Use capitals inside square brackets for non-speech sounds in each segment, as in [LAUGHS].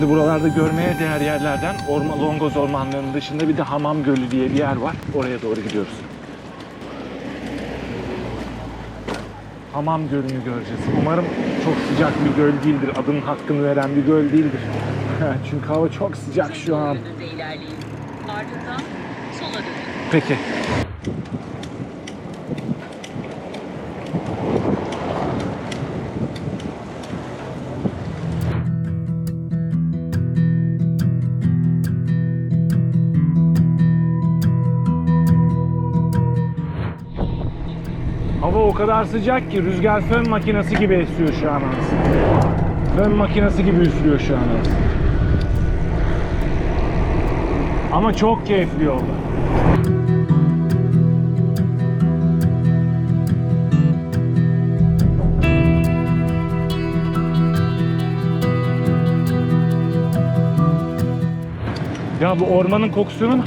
Şimdi buralarda görmeye değer yerlerden Orma, Longoz ormanlarının dışında bir de Hamam Gölü diye bir yer var. Oraya doğru gidiyoruz. Hamam Gölü'nü göreceğiz. Umarım çok sıcak bir göl değildir. Adının hakkını veren bir göl değildir. [LAUGHS] Çünkü hava çok sıcak şu an. Peki. Hava o kadar sıcak ki rüzgar fön makinesi gibi esiyor şu an. Fön makinesi gibi üflüyor şu an. Ama çok keyifli yolda. Ya bu ormanın kokusunun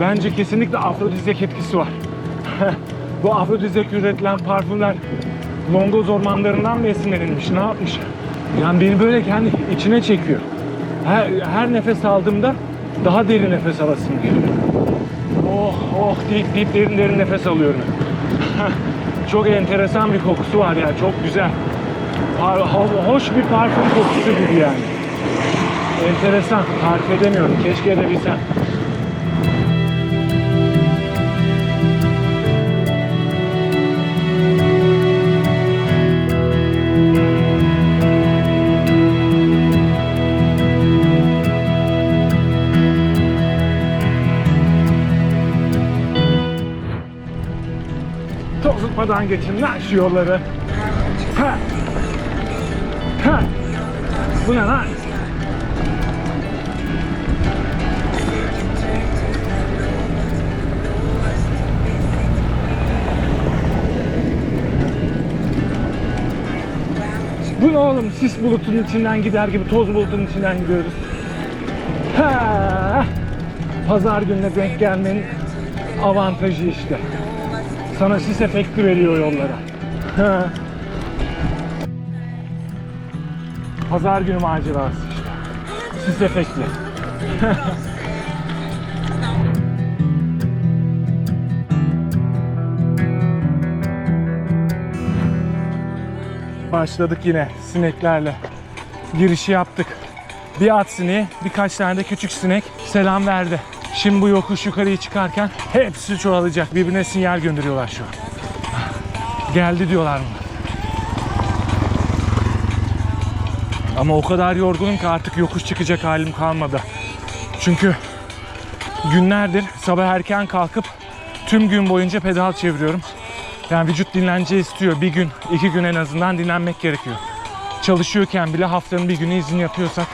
bence kesinlikle afrodizyak etkisi var. [LAUGHS] bu afrodizyak üretilen parfümler Longoz ormanlarından mı esinlenilmiş, ne yapmış? Yani beni böyle kendi içine çekiyor. Her, her nefes aldığımda daha derin nefes alasım geliyor. Oh oh deyip deyip derin derin nefes alıyorum. [LAUGHS] çok enteresan bir kokusu var ya, çok güzel. Hoş bir parfüm kokusu gibi yani. Enteresan. Tarif edemiyorum. Keşke edebilsem. Tozutmadan geçin şu yolları. Ha. Ha. Bu ne lan? Bu ne oğlum? Sis bulutunun içinden gider gibi toz bulutunun içinden gidiyoruz. Ha! Pazar gününe denk gelmenin avantajı işte. Sana sis efekti veriyor yollara. [LAUGHS] Pazar günü macerası işte. Sis efekti. [LAUGHS] Başladık yine sineklerle. Girişi yaptık. Bir at sineği, birkaç tane de küçük sinek selam verdi. Şimdi bu yokuş yukarıya çıkarken hepsi çoğalacak. Birbirine sinyal gönderiyorlar şu an. Geldi diyorlar mı? Ama o kadar yorgunum ki artık yokuş çıkacak halim kalmadı. Çünkü günlerdir sabah erken kalkıp tüm gün boyunca pedal çeviriyorum. Yani vücut dinlence istiyor. Bir gün, iki gün en azından dinlenmek gerekiyor. Çalışıyorken bile haftanın bir günü izin yapıyorsak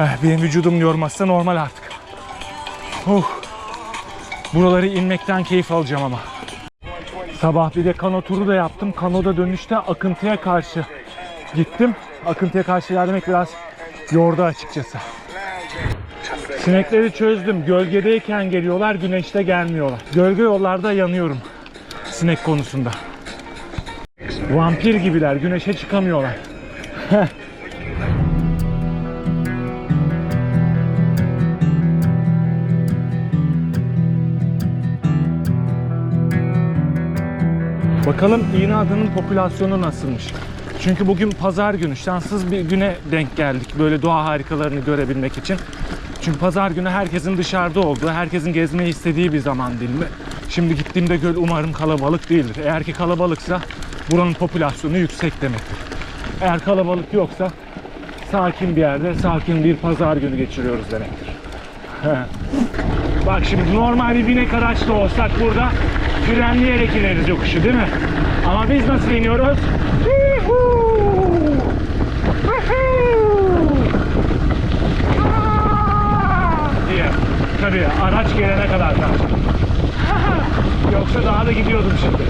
eh, benim vücudum yormazsa normal artık. Uh. Buraları inmekten keyif alacağım ama. Sabah bir de kano turu da yaptım. Kanoda dönüşte akıntıya karşı gittim. Akıntıya karşı ilerlemek biraz yordu açıkçası. Sinekleri çözdüm. Gölgedeyken geliyorlar, güneşte gelmiyorlar. Gölge yollarda yanıyorum sinek konusunda. Vampir gibiler, güneşe çıkamıyorlar. Bakalım iğne popülasyonu nasılmış? Çünkü bugün pazar günü, şanssız bir güne denk geldik böyle doğa harikalarını görebilmek için. Çünkü pazar günü herkesin dışarıda olduğu, herkesin gezmeyi istediği bir zaman dilimi. Şimdi gittiğimde göl umarım kalabalık değildir. Eğer ki kalabalıksa buranın popülasyonu yüksek demektir. Eğer kalabalık yoksa sakin bir yerde, sakin bir pazar günü geçiriyoruz demektir. [LAUGHS] Bak şimdi normal bir binek araçta olsak burada frenleyerek ineriz yokuşu değil mi? Ama biz nasıl iniyoruz? Diye. Tabii araç gelene kadar kalacak. Yoksa daha da gidiyordum şimdi.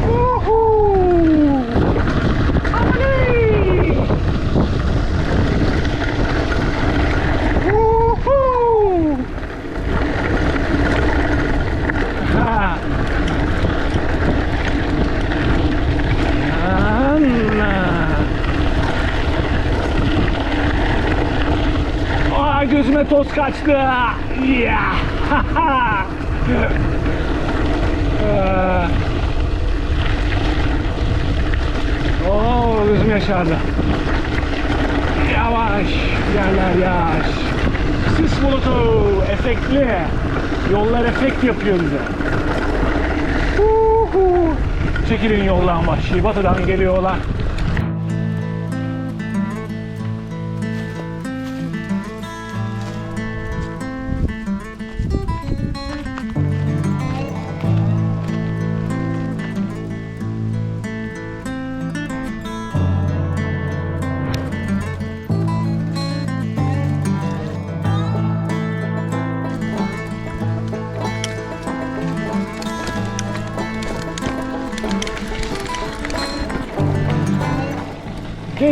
Woohoo! Oley! Woohoo! Ha! Anna! gözüme toz kaçtı. Ee, [LAUGHS] Oo gözüm yaşardı. Yavaş yerler yavaş. Sis bulutu efektli. Yollar efekt yapıyor bize. Çekilin yoldan vahşi batıdan geliyorlar.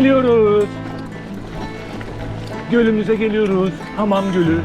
Geliyoruz. Gölümüze geliyoruz. Hamam Gölü.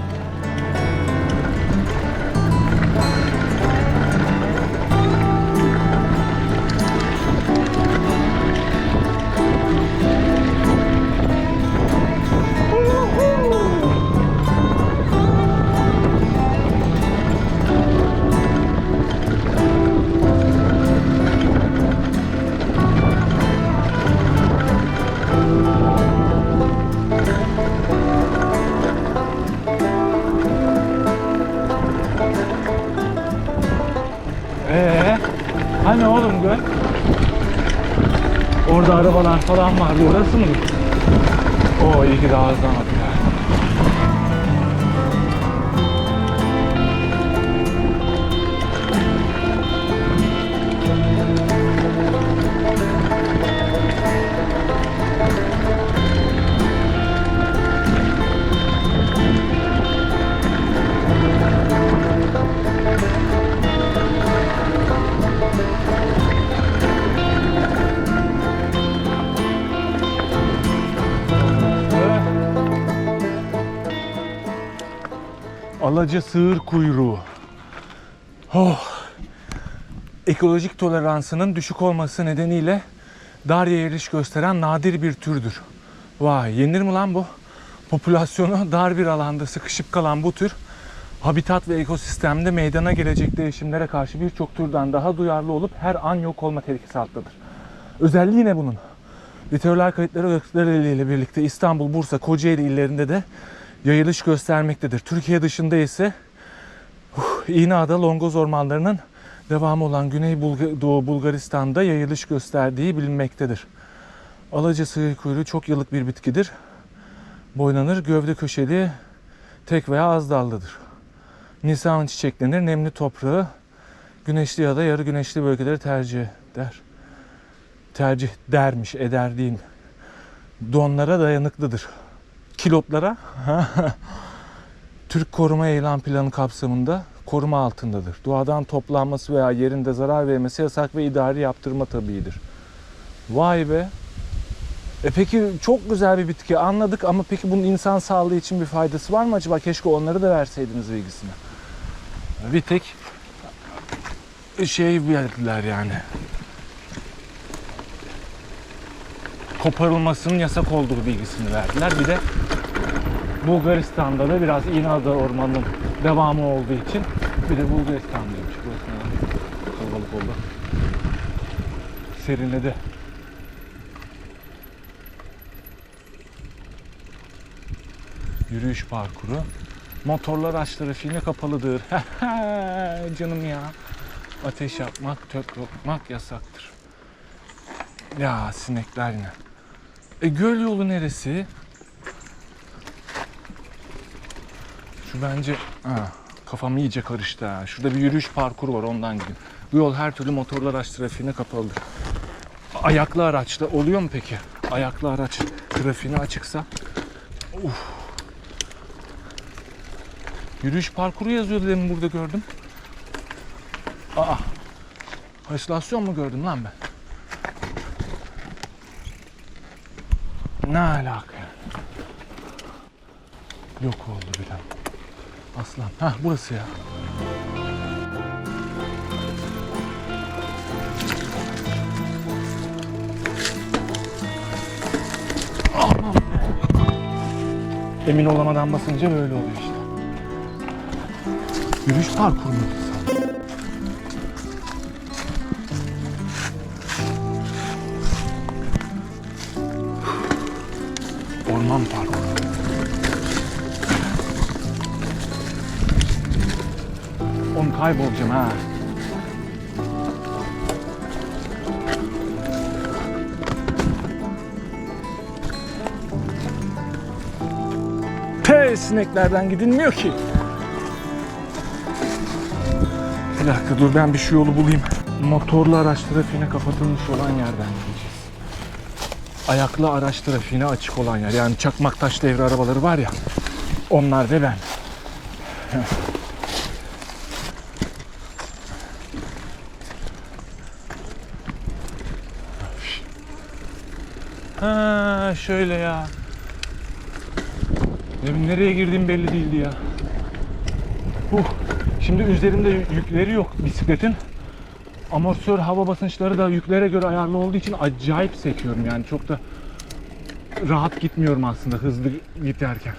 Vardı. Orası mı? Oo iyi ki daha hızlamadık ya. Alaca sığır kuyruğu. Oh. Ekolojik toleransının düşük olması nedeniyle dar yayılış gösteren nadir bir türdür. Vay yenir mi lan bu? Popülasyonu dar bir alanda sıkışıp kalan bu tür habitat ve ekosistemde meydana gelecek değişimlere karşı birçok türden daha duyarlı olup her an yok olma tehlikesi altındadır. Özelliği ne bunun? Veteriner kayıtları ile birlikte İstanbul, Bursa, Kocaeli illerinde de yayılış göstermektedir. Türkiye dışında ise uh, İğneada Longoz ormanlarının devamı olan Güney Bulga- Doğu Bulgaristan'da yayılış gösterdiği bilinmektedir. Alaca sığır kuyruğu çok yıllık bir bitkidir. Boylanır, gövde köşeli, tek veya az dallıdır. Nisan çiçeklenir, nemli toprağı, güneşli ya da yarı güneşli bölgeleri tercih eder. Tercih dermiş, eder değil? Donlara dayanıklıdır kilotlara [LAUGHS] Türk Koruma Eylem Planı kapsamında koruma altındadır. Doğadan toplanması veya yerinde zarar vermesi yasak ve idari yaptırma tabiidir. Vay be. E peki çok güzel bir bitki anladık ama peki bunun insan sağlığı için bir faydası var mı acaba? Keşke onları da verseydiniz bilgisini. Bir tek şey verdiler yani. Koparılmasının yasak olduğu bilgisini verdiler. Bir de Bulgaristan'da da biraz İnada ormanının devamı olduğu için bir de Bulgaristan'daymış. Burası kalabalık oldu. Serinledi. Yürüyüş parkuru. Motorlar aç trafiğine kapalıdır. [LAUGHS] Canım ya. Ateş yapmak, tök yapmak yasaktır. Ya sinekler yine. E göl yolu neresi? Şu bence ha, kafam iyice karıştı ha. Şurada bir yürüyüş parkuru var ondan gidin. Bu yol her türlü motorlar araç trafiğine kapalıdır. Ayaklı araçta oluyor mu peki? Ayaklı araç trafiğine açıksa. Uf. Yürüyüş parkuru yazıyordu demin burada gördüm. Aa. Halüsinasyon mu gördüm lan ben? Ne alaka? Yok oldu birden. Aslan. Hah burası ya. Emin olamadan basınca böyle oluyor işte. Yürüyüş parkuru mu? Orman parkuru. Oğlum kaybolacağım ha. Te sineklerden gidilmiyor ki. Bir dakika dur ben bir şu yolu bulayım. Motorlu araç trafiğine kapatılmış olan yerden gideceğiz. Ayaklı araç trafiğine açık olan yer. Yani çakmak taş devri arabaları var ya. Onlar ve ben. Ha şöyle ya. Nereye girdiğim belli değildi ya. Uh, şimdi üzerimde yükleri yok bisikletin. Amortisör hava basınçları da yüklere göre ayarlı olduğu için acayip sekiyorum yani çok da rahat gitmiyorum aslında hızlı giderken.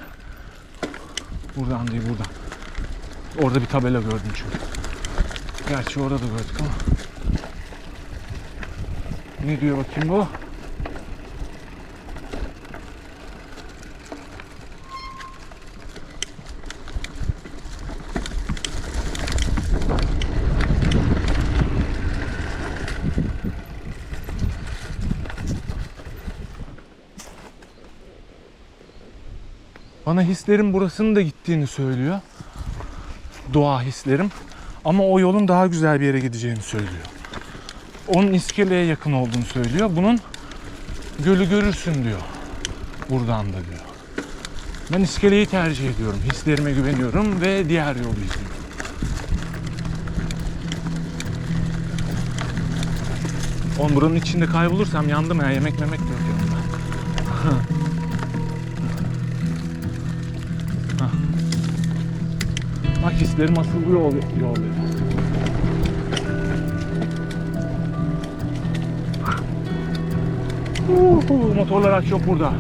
Buradan değil buradan. Orada bir tabela gördüm çünkü. Gerçi orada da gördük ama. Ne diyor bakayım bu? Bana hislerim burasının da gittiğini söylüyor. Doğa hislerim. Ama o yolun daha güzel bir yere gideceğini söylüyor. Onun iskeleye yakın olduğunu söylüyor. Bunun gölü görürsün diyor. Buradan da diyor. Ben iskeleyi tercih ediyorum. Hislerime güveniyorum ve diğer yolu izliyorum. Oğlum buranın içinde kaybolursam yandım ya. Yemek memek de yok yanımda. [LAUGHS] Bak hislerim asıl bu yol, yol dedi. Uhu, motorlar aç yok burada.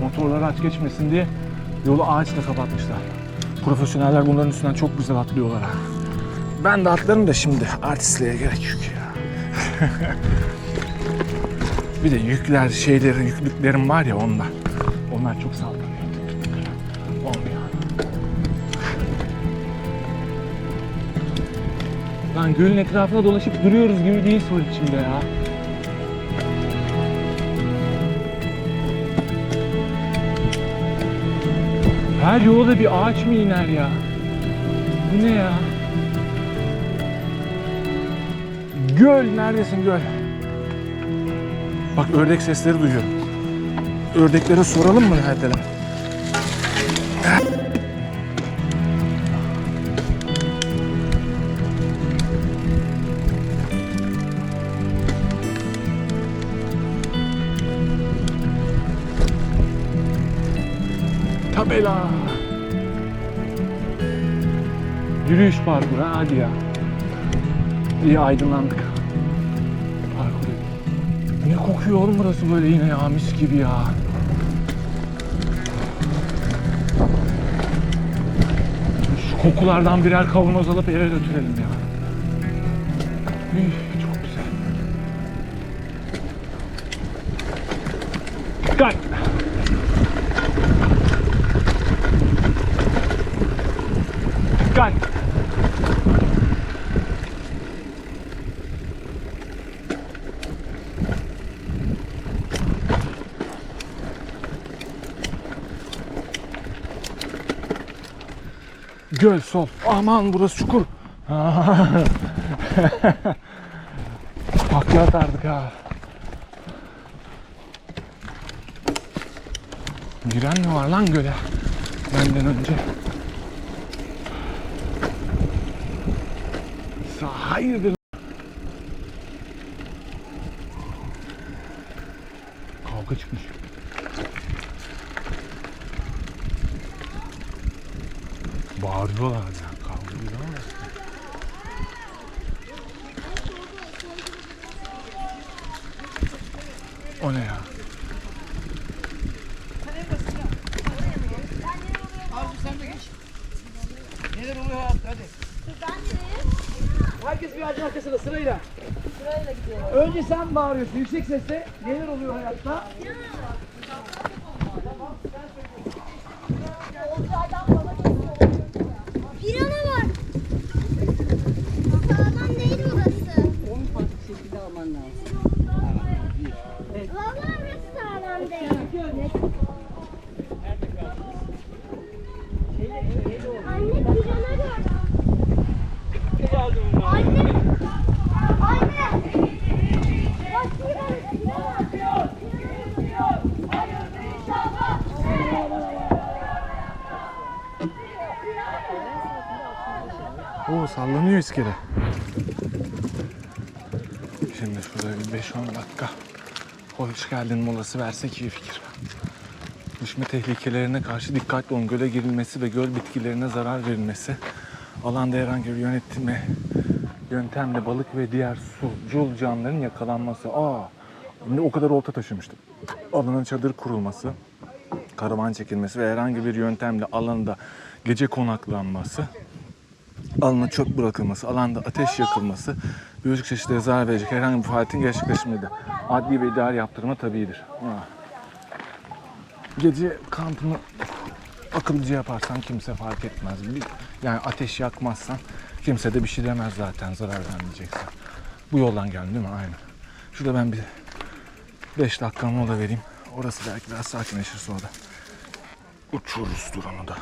Motorlar aç geçmesin diye yolu ağaçla kapatmışlar. Profesyoneller bunların üstünden çok güzel atlıyorlar. Ben de atlarım da şimdi artistliğe gerek yok ya. [LAUGHS] Bir de yükler, şeylerin, yüklüklerim var ya onlar. Onlar çok saldırıyor. Olmuyor. Lan gölün etrafına dolaşıp duruyoruz gibi değil soru içinde ya. Her yolda bir ağaç mı iner ya? Bu ne ya? Göl, neredesin göl? Bak ördek sesleri duyuyorum. Ördeklere soralım mı neredeler? Tabela. Yürüyüş parkuru ha, hadi ya. İyi aydınlandık. Kokuyor oğlum burası böyle yine ya mis gibi ya. Şu kokulardan birer kavanoz alıp eve götürelim ya. Üf, çok güzel. Dikkat! Dikkat! Göl sol. Aman burası çukur. Takla [LAUGHS] atardık ha. Giren mi var lan göle? Benden önce. Hayırdır? Bağırıyorlar yani kavga ediyorlar. O ne ya? Arzu sen de geç. Neler oluyor hayatta hadi. Herkes bir ağacın arkasına sırayla. Sırayla gidiyorlar. Önce sen bağırıyorsun yüksek sesle. Neler oluyor hayatta? Ya. Anne pirana gördüm. Anne. Anne. Bak pirana. Oo sallanıyor iskele. Şimdi şurada bir 5-10 dakika hoş geldin molası versek iyi fikir. Düşme tehlikelerine karşı dikkatli olun. Göle girilmesi ve göl bitkilerine zarar verilmesi. Alanda herhangi bir yönetme yöntemle balık ve diğer sucul canlıların yakalanması. Aa, ne o kadar olta taşımıştım. Alana çadır kurulması, karavan çekilmesi ve herhangi bir yöntemle alanda gece konaklanması alana çöp bırakılması, alanda ateş yakılması, biyolojik çeşitliliğe zarar verecek herhangi bir faaliyetin gerçekleşmede adli ve idari yaptırma tabidir. Gece kampını akıllıca yaparsan kimse fark etmez. Yani ateş yakmazsan kimse de bir şey demez zaten zarar vermeyeceksen. Bu yoldan geldin değil mi? Aynen. Şurada ben bir 5 dakika mola vereyim. Orası belki biraz sakinleşir sonra. Uçururuz drone'u da.